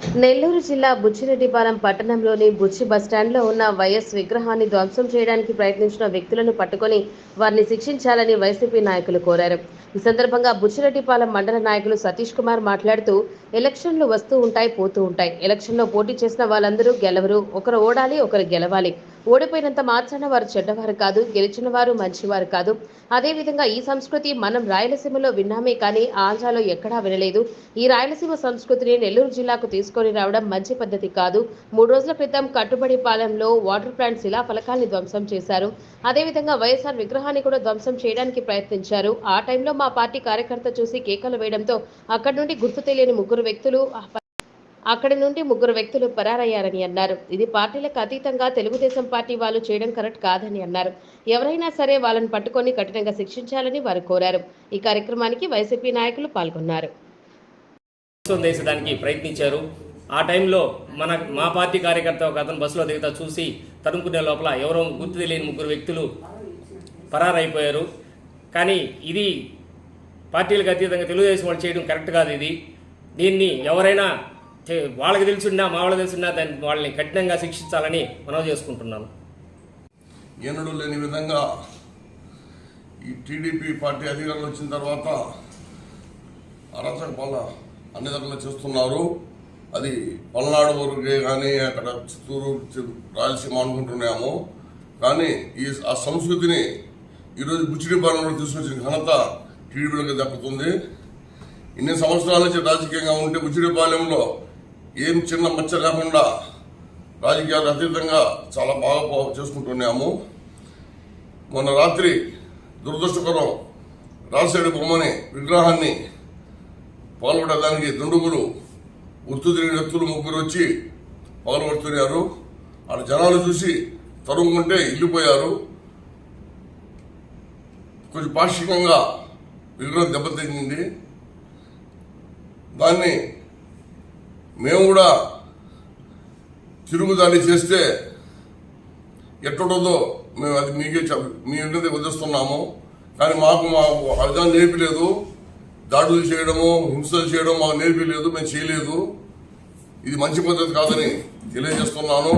నెల్లూరు జిల్లా బుచ్చిరెడ్డిపాలెం పట్టణంలోని బుచ్చి బస్టాండ్లో ఉన్న వైఎస్ విగ్రహాన్ని ధ్వంసం చేయడానికి ప్రయత్నించిన వ్యక్తులను పట్టుకొని వారిని శిక్షించాలని వైసీపీ నాయకులు కోరారు. ఈ సందర్భంగా బుచ్చిరెడ్డిపాలెం మండల నాయకులు సతీష్ కుమార్ మాట్లాడుతూ ఎలక్షన్లు వస్తూ ఉంటాయి పోతూ ఉంటాయి. ఎలక్షన్లో పోటీ చేసిన వాళ్ళందరూ గెలవరు. ఒకరు ఓడాలి ఒకరు గెలవాలి. ఓడిపోయినంత మాత్రాన వారు చెడ్డవారు కాదు గెలిచిన వారు మంచివారు కాదు. అదేవిధంగా ఈ సంస్కృతి మనం రాయలసీమలో విన్నామే కానీ ఆంధ్రాలో ఎక్కడా వినలేదు. ఈ రాయలసీమ సంస్కృతిని నెల్లూరు జిల్లాకు తీసుకొని రావడం మంచి పద్ధతి కాదు. మూడు రోజుల క్రితం కట్టుబడి పాలెంలో వాటర్ ప్లాంట్ శిలా ఫలకాల్ని ధ్వంసం చేశారు. అదేవిధంగా వైఎస్ఆర్ విగ్రహాన్ని కూడా ధ్వంసం చేయడానికి ప్రయత్నించారు. ఆ టైంలో మా పార్టీ కార్యకర్త చూసి కేకలు వేయడంతో అక్కడి నుండి గుర్తు తెలియని ముగ్గురు వ్యక్తులు అక్కడి నుండి ముగ్గురు వ్యక్తులు పరారయ్యారని అన్నారు. ఇది పార్టీలకు అతీతంగా తెలుగుదేశం పార్టీ వాళ్ళు చేయడం కరెక్ట్ కాదని అన్నారు. ఎవరైనా సరే వాళ్ళని పట్టుకొని కఠినంగా శిక్షించాలని వారు కోరారు. ఈ కార్యక్రమానికి వైసీపీ నాయకులు పాల్గొన్నారు. ప్రయత్నించారు. ఆ టైంలో మన మా పార్టీ కార్యకర్త ఒక అతను బస్సులో దిగుతా చూసి తరుముకునే లోపల ఎవరో గుర్తు తెలియని ముగ్గురు వ్యక్తులు పరారైపోయారు. కానీ ఇది పార్టీలకు అతీతంగా తెలుగుదేశం వాళ్ళు చేయడం కరెక్ట్ కాదు ఇది. దీన్ని ఎవరైనా వాళ్ళకి తెలిసిన్నా మా వాళ్ళకి తెలిసిన్నా దాన్ని వాళ్ళని కఠినంగా శిక్షించాలని మనవి చేసుకుంటున్నాను. ఎన్నడూ లేని విధంగా ఈ టీడీపీ పార్టీ అధికారంలో వచ్చిన తర్వాత అరాచక పాలన అన్ని దగ్గర చేస్తున్నారు. అది పల్నాడు వరకే కానీ అక్కడ చిత్తూరు రాయలసీమ అనుకుంటున్నాము. కానీ ఈ ఆ సంస్కృతిని ఈరోజు బుచ్చిడిపాలెంలో తీసుకొచ్చిన ఘనత టీడీపీలకు దక్కుతుంది. ఇన్ని సంవత్సరాల నుంచి రాజకీయంగా ఉంటే బుచ్చిడిపాలెంలో ఏం చిన్న మచ్చ లేకుండా రాజకీయాలు అతీతంగా చాలా బాగా చేసుకుంటున్నాము. మొన్న రాత్రి దురదృష్టకరం రాజశేఖర బొమ్మని విగ్రహాన్ని పాల్గొనడానికి దుండుగులు గుర్తు తిరిగిన వ్యక్తులు ముగ్గురు వచ్చి పాల్గొడుతున్నారు ఆ జనాలు చూసి తరుముకుంటే ఇల్లిపోయారు. కొంచెం పాక్షికంగా విగ్రహం దెబ్బతింది. దాన్ని మేము కూడా తిరుగుదాన్ని చేస్తే ఎట్టుంటుందో మేము అది మీకే మీ ఇంటికి వదిలిస్తున్నాము కానీ మాకు మా అర్థం నేర్పలేదు. దాడులు చేయడము హింసలు చేయడం మాకు నేర్పలేదు మేము చేయలేదు. ఇది మంచి పద్ధతి కాదని తెలియజేస్తున్నాను.